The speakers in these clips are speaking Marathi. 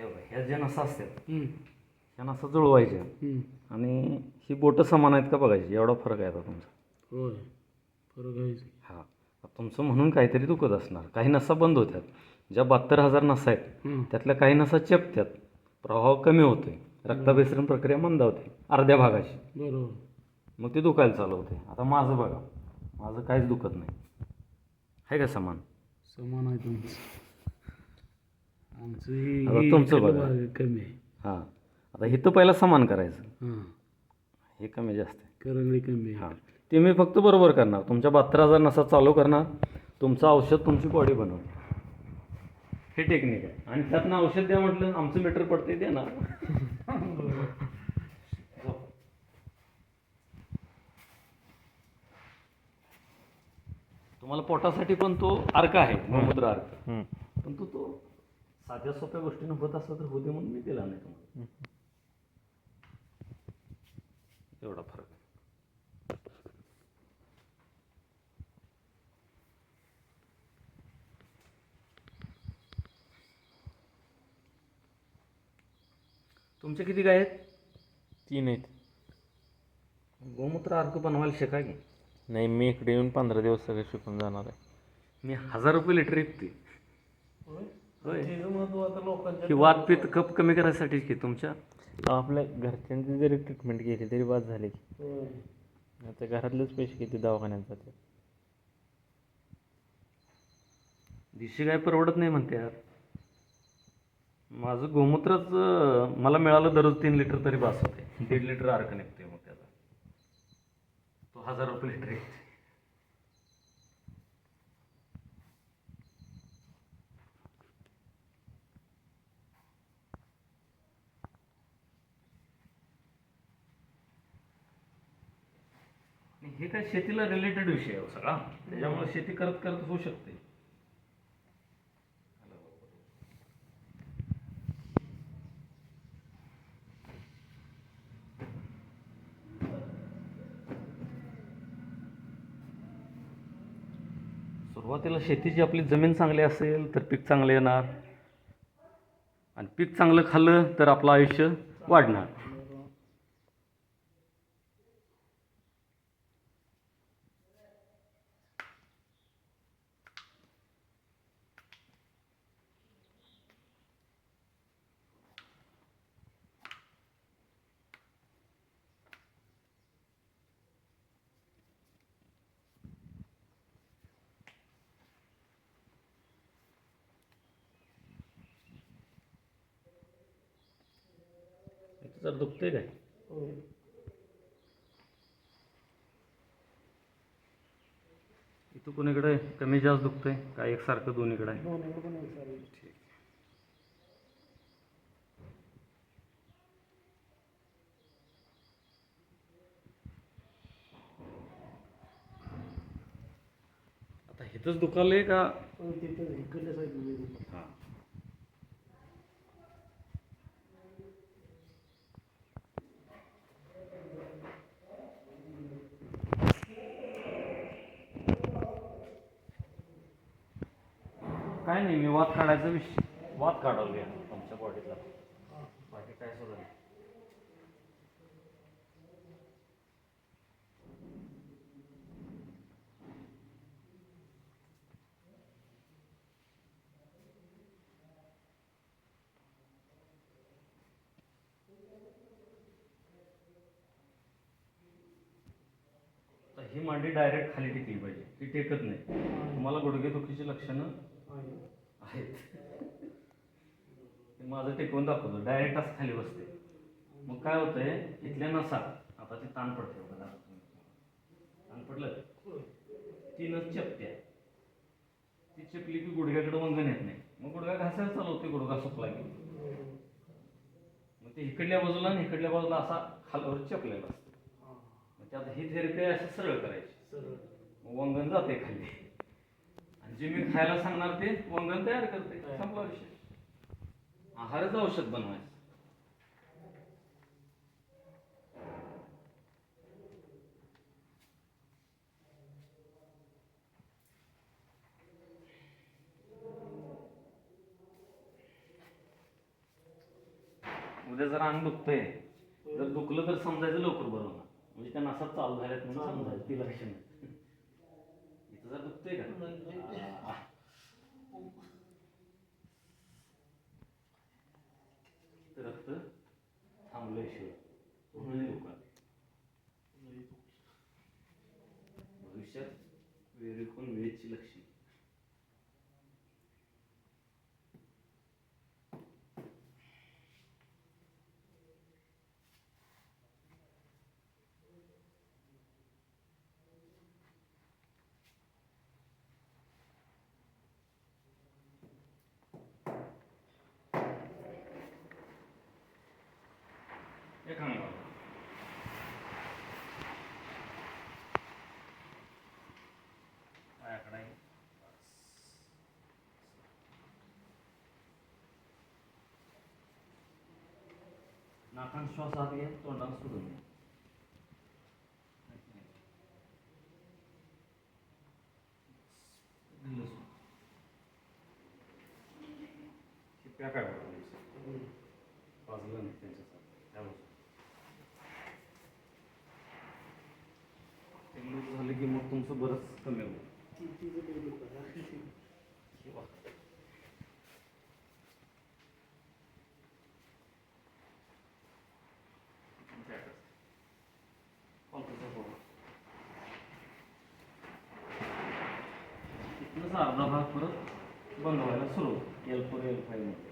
हे बघा, ह्या ज्या नसा असतात हम्म, ह्या नसा जुळवायच्या. हम्म. आणि ही बोटं समान आहेत का बघायची? एवढा फरक आहे आता तुमचा. होय. फरक आहेच हा. तुमचं म्हणून काहीतरी दुखत असणार. काही नसा बंद होत्यात. ज्या बहात्तर हजार नसा आहेत हम्म. त्यातल्या काही नसा चेपत्यात. प्रभाव कमी होतोय. रक्ताभिसरण प्रक्रिया मंदावते अर्ध्या भागाची. बरोबर. मग ते दुखायला चालू होते. आता माझं बघा. माझं काहीच दुखत नाही. आहे का समान? समान आहे तुमचं. आमचं ही- आता ही तुमचं बघा. भाग कमी आहे. हां. आता इथं पहिला समान करायचं. हां. हे कमी जास्त आहे. करंगळी कमी आहे. हां. ते मी फक्त बरोबर करणार. तुमच्या बहात्तर हजार नसा चालू करणार तुमचं औषध तुमची बॉडी बनवणार. हे टेक्निक आहे. आणि त्यातनं औषध द्या म्हटलं आमचं मीटर पडते दे ना. तुम्हाला पोटासाठी पण तो अर्क आहे गोमूत्र अर्क पण तो तो साध्या सोप्या गोष्टीनं होत असला तर होते म्हणून मी दिला नाही तुम्हाला. एवढा फरक. आहे तुमचे किती गाय आहेत? तीन आहेत. गोमूत्र अर्क बनवायला शिका की? नाही मी इकडे येऊन पंधरा दिवस सगळं शिकून जाणार आहे. मी हजार रुपये लिटर विकते होय. महत्त्व आता ही पित्त कप कमी करायसाठी की तुमच्या? आपल्या घरच्यांची जरी ट्रीटमेंट केली तरी बाद झाली की. होय. आता घरातलेच पैसे किती दवाखान्यात जाते दिशी काय परवडत नाही म्हणते यार. माझं गोमूत्रच अं, मला मिळालं दररोज तीन लिटर तरी बास होते. दीड लिटर अर्क निघते मग त्याचा. तो हजार रुपये लिटर आहे. हे काय शेतीला रिलेटेड विषय आहे हो सगळा. त्याच्यामुळे शेती करत करत होऊ शकते. सुरुवातीला शेतीची आपली जमीन चांगली असेल तर पीक चांगलं येणार. आणि पीक चांगलं खाल्लं तर आपलं आयुष्य वाढणार इथं जर दुखतंय काय. इथं कोणीकडे कमी जास्त दुखतंय? काय एकसारखं दोन्हीकडे आहे? आहे. आता इथंच दुखालंय का पण तिथं इकडल्या साईडला वेगळं. हां काय नाही मी वात काढायचा विषय. वात काढवली तुमच्या बॉडीला. बाकी काय सुद्धा नाही. तर ही मांडी डायरेक्ट खाली टेकली पाहिजे. ती टेकत नाही. तुम्हाला गुडघेदुखीची लक्षणं आहे. आहेत. ते माझं टेकवून दाखवतो. डायरेक्ट असं खाली बसते. मग काय होतंय? इथल्या नसा. आता ते ताण पडते बघा. ताण पडलं? तीनच चपत्या ती चपली की गुडघ्याकडे वंगण येत नाही. मग गुडघा घासायला चालू होते गुडघा सुकला की. मग ते इकडल्या बाजूला आणि इकडल्या बाजूला असा खालावर चपलेला असतो. हां. मग ते आता ही थेरपी असं सरळ करायची. सरळ. मग वंगण जाते खाली. जे मी खायला सांगणार ते वंगण तयार करते. संपला विषय. आहारच औषध बनवायचं. उद्या जर अंग दुखतंय. जर दुखलं तर समजायचं लवकर बरं होणार. म्हणजे त्या नसात चालू झाल्यात म्हणून समजायचं. ती लक्षण इथं जर दुखतंय का आ. इथं रक्त थांबलंय शिवाय पूर्ण नाही दुखत भविष्यात वेळेकून वेळेची लक्षणे हे अंगावर पायाकडे आहे. नाकान श्वास आत घ्या तोंडाला सोडून द्या दिलं सोडून. हे प्या काय बघा वाजलं नाही त्यांच्यासाठी त्यामुळे ते लूज झालं की मग तुमचं बरंच कमी होईल किंवा इथनंच अर्धा भाग परत बनवायला सुरू एल फोर एल फाईव्हमध्ये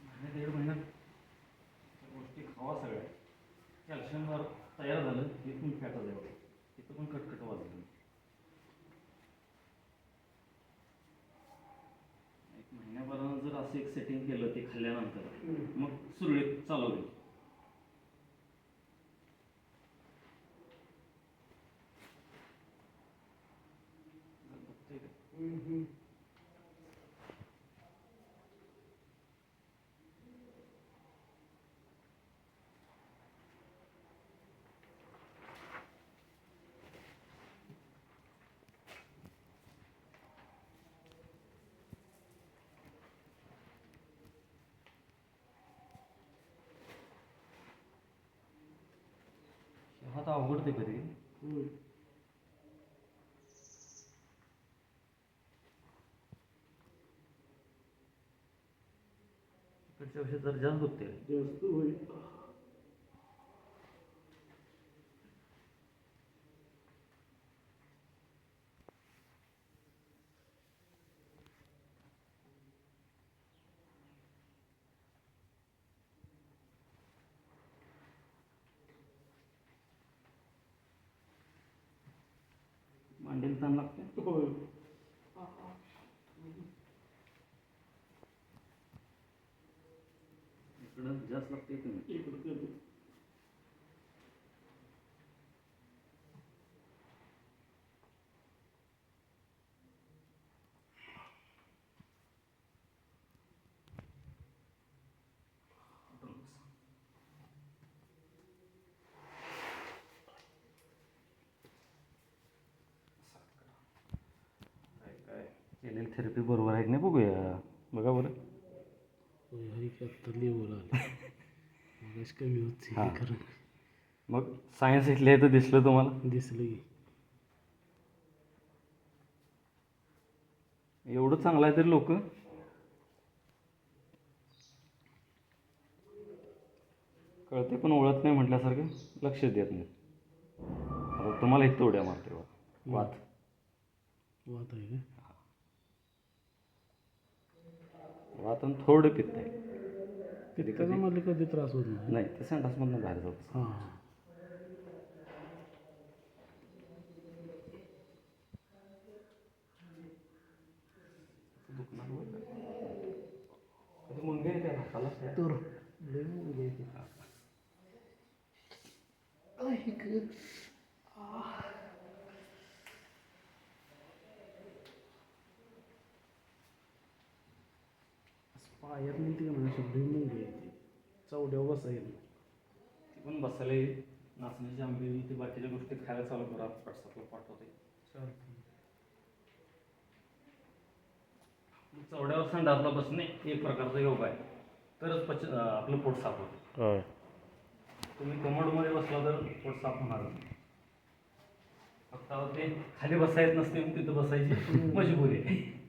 महिना दीड महिन्यात त्या गोष्टी खावा सगळ्या कॅल्शियम जर तयार झालं इथून फॅटा जाईल इथं पण कटकट वाजलं एक महिन्याभरानं जर असं एक सेटिंग केलं ते खाल्ल्यानंतर. मग सुरळीत चालू होईल दुखतंय का? हा तर अवघडते कधी? पेक्षा जरा जास्त दुखते जास्त होईल मांडीला ताण लागते होय इकडं जास्त लागते काय काय? केलेली थेरपी बरोबर आहे की नाही बघूया? बघा बरं. मग सायन्स इथले तर दिसलं तुम्हाला? दिसलं की. एवढं चांगलं आहे तरी लोक. कळते पण ओळख नाही म्हटल्यासारखं लक्ष देत नाही. आता तुम्हाला इथं उड्या मारते बा वात वात आहे का? वात आणि थोडं पित्त आहे पित्ताचा मला कधी? त्रास होत नाही? नाही ते संडासमधनं बाहेर जात हां मुंगे त्या नाकाला तर लय मुंग्या आहेत. आई गं. असं पायात नाही ते म्हणा लय मुंग्या आहेत. चवड्यावर बसायला. ती पण बसायला. येईल नाचण्याची आंबे ते बाकीच्या गोष्टी खायला चालू करा. व्हॉट्सअपला पाठवते. चवड्यावर संडासला बसणे एक प्रकारचा योग आहे. तरच पच आपलं पोट साफ होतं. तुम्ही कमोडमध्ये बसला तर पोट साफ होणार. फक्त ते खाली बसायच नसते तिथं बसायची मजबुरी आहे.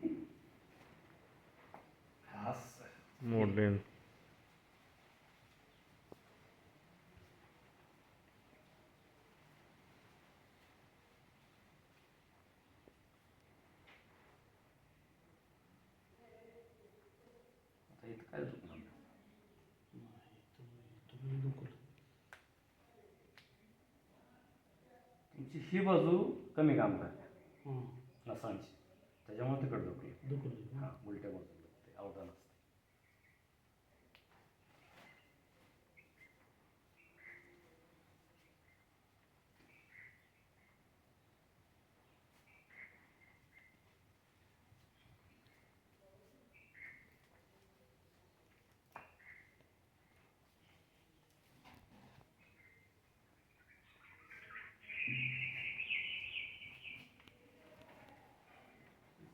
इथं काय दुखणार तुम्ही दुखलं तुमची ही बाजू कमी काम करते. हां. नसांची. त्याच्यामुळे तिकड दुखली दुखलं हा उलट्या बाजू दुखते अवघड असते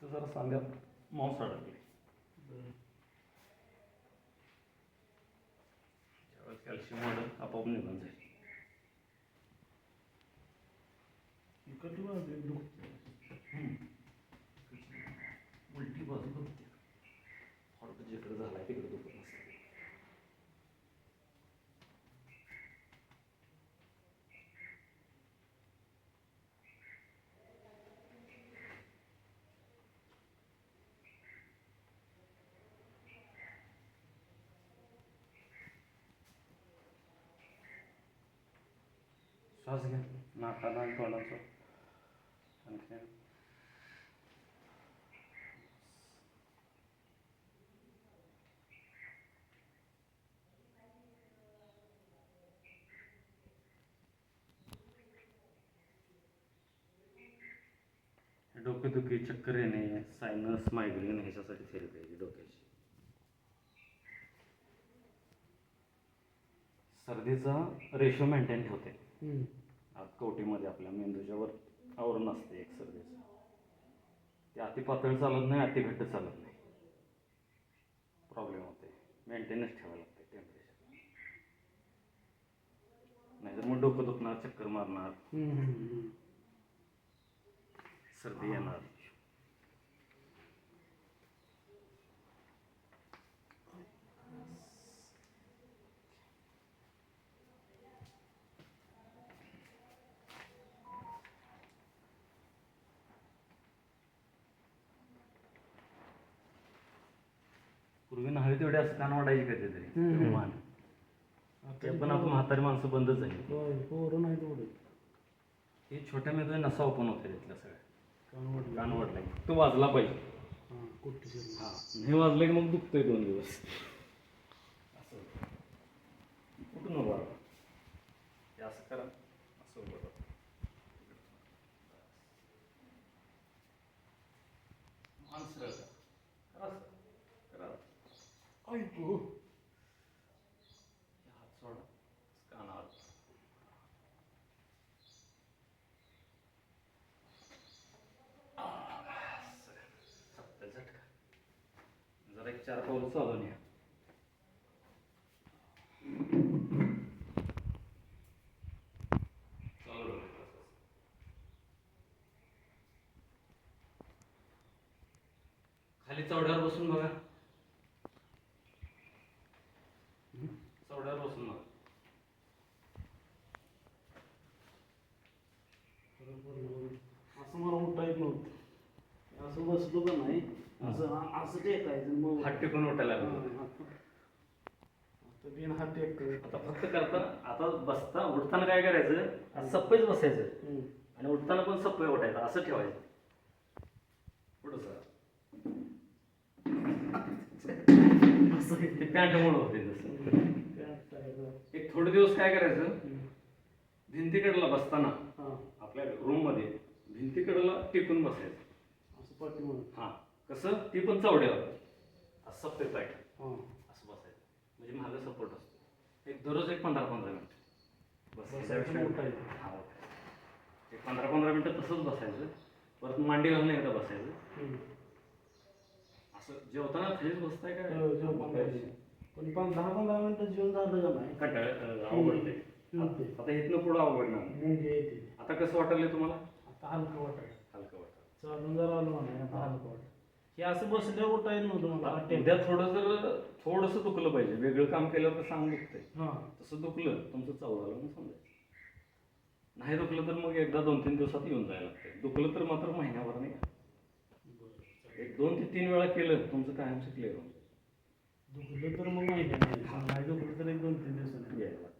तर जरा सांध्यात मांस अडकले ज्यावेळेस कॅल्शियम वाढेल आपोआप निघून जाईल इकडली बाजू एक दुखते उलटी बाजू दुखते हॉट जिकडे झालाय तिकडे दुखत नसते श्वास घ्या. नाकाला आणि तोंडाचं. आणखी डोकेदुखी चक्कर येणे सायनस मायग्रेन ह्याच्यासाठी थेरपी आहे डोक्याची. सर्दीचा रेशो मेंटेन ठेवते. कवटीमध्ये आपल्या मेंदूच्या वर आवरण असते एक सर्दीचं. ते अति पातळ चालत नाही अति घट्ट चालत नाही. प्रॉब्लेम होते. मेंटेनच ठेवायला लागते टेम्परेचर नाहीतर मग डोकं दुखणार चक्कर मारणार. सर्दी येणार. पूर्वी नव्हे तेवढे असं कान वाटायची कधीतरी हम्म. मान ते पण आपण म्हातारी माणसं बंदच झाली. होय पोरं नाही तेवढे हे छोट्या मेंदू नसा ओपन होते तिथल्या सगळ्या. कान वाटलं कान वाटला की तो वाजला पाहिजे. हां कुठे हा नाही वाजलं की मग दुखतंय दोन दिवस. असं कुठून उभा राहा. हे असं करा. असं उभं राहा. मान सरळ करा. करा असं. करा ऐकू हे हात सोडा कानावर. सत्ता झटका. जरा एक चार पाऊल चालून या चालू राहू दे असं. खाली चौड्यावर बसून बघा चौड्यावर बसून बघा असं मला उठता येत नव्हतं असं बसलो का नाही असं हा- असं टेकायचं मग हात टेकून उठायला हां, लागलो हात- आता बिन हात टेकतो आता फक्त करता आता बसता उठताना काय करायचं? असं सप्पईच बसायचं. हम्म. आणि उठताना पण सप्पई उठायचं असं ठेवायचं. पुढं सर असं. ते पॅन्टमुळे होते तसं. काय टाकायचं. एक थोडे दिवस काय करायचं? हम्म. भिंतीकडला बसताना हां. आपल्या रूममध्ये भिंतीकडला टिकून बसायचं. असं. हा. कसं? ती पण चवड्यावर असं पाहिजे हां. असं बसायचं. म्हणजे माझा सपोर्ट असतो. एक दररोज एक पंधरा पंधरा मिनिट. बसायचं हा, एक पंधरा पंधरा मिनिटं तसंच बसायचं. परत मांडी घालून एकदा बसायचं. असं जेवताना खालीच बसताय हो, काय. पण पण दहा पंधरा मिनिटं जेवण झालं का नाही? कंटाळ हम्म. आता इथनं पुढं येते. आता कसं वाटलं तुम्हाला? आता हलकं हलकं चालून जर आलो नाही आता हलकं वाटत हे असं बसल्यावर उठायला नव्हतं मला आता वाटेल उद्या थोडं जर थोडंसं दुखलं पाहिजे. वेगळं काम केल्यावर तर सांग दुखतंय. हां. तसं दुखलं तुमचं चावलं म्हणून समजायचं. नाही दुखलं तर मग एकदा दोन तीन दिवसात येऊन जायला लागतं दुखलं तर मात्र महिन्याभर नाही. का? एक दोन ते तीन वेळा केलं तुमचं कायमचं क्लिअर होऊन दुखलं तर मग माहिती नाही. दुखलं तर एक दोन तीन दिवसांनी यायला लागतं